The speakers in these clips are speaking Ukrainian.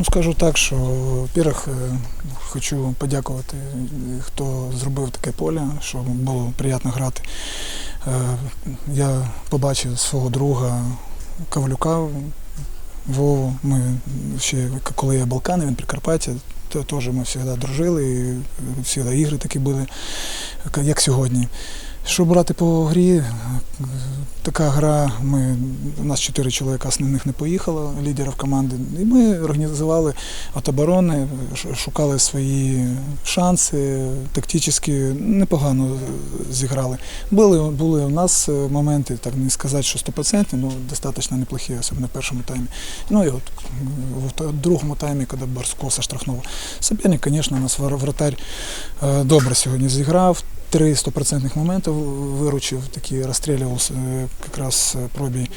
Ну, скажу так, що, во-первых, е, хочу подякувати, е, хто зробив таке поле, що було приємно грати. Е, Я побачив свого друга Ковалюка, Вову. Ми ще, коли я Балкани, він Прикарпаття, то теж ми завжди дружили, завжди ігри такі були, як сьогодні. Що брати по грі, е, така гра, ми, у нас чотири чоловіка основних не поїхало, лідерів команди, і ми організували от оборони, шукали свої шанси, тактично непогано зіграли. Були, були у нас е, моменти, так не сказати, що стопроцентні, але достатньо неплохі, особливо в першому таймі. Ну і от в другому таймі, коли Барсько соштрафнув. Соперник, звісно, у нас вратарь е, добре сьогодні зіграв. Три стопроцентних моменти виручив, такі розстрілював е, якраз е, пробій.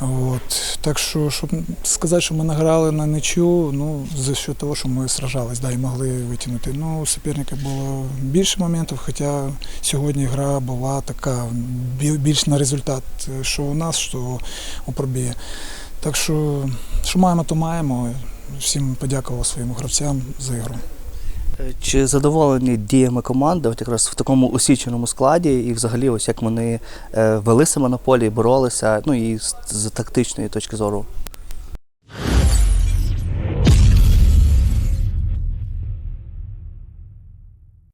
От. Так що, щоб сказати, що ми награли на нічю, ну, за що того, що ми сражались, да, і могли витягнути. Ну, у суперника було більше моментів, хоча сьогодні гра була така більш на результат, е, що у нас, що у пробії. Так що, що маємо, то маємо. Всім подякував своїм гравцям за ігру. Чи задоволені діями команди, от якраз в такому усіченому складі, і взагалі, ось як вони е, вели себе на полі, боролися, ну і з, з тактичної точки зору?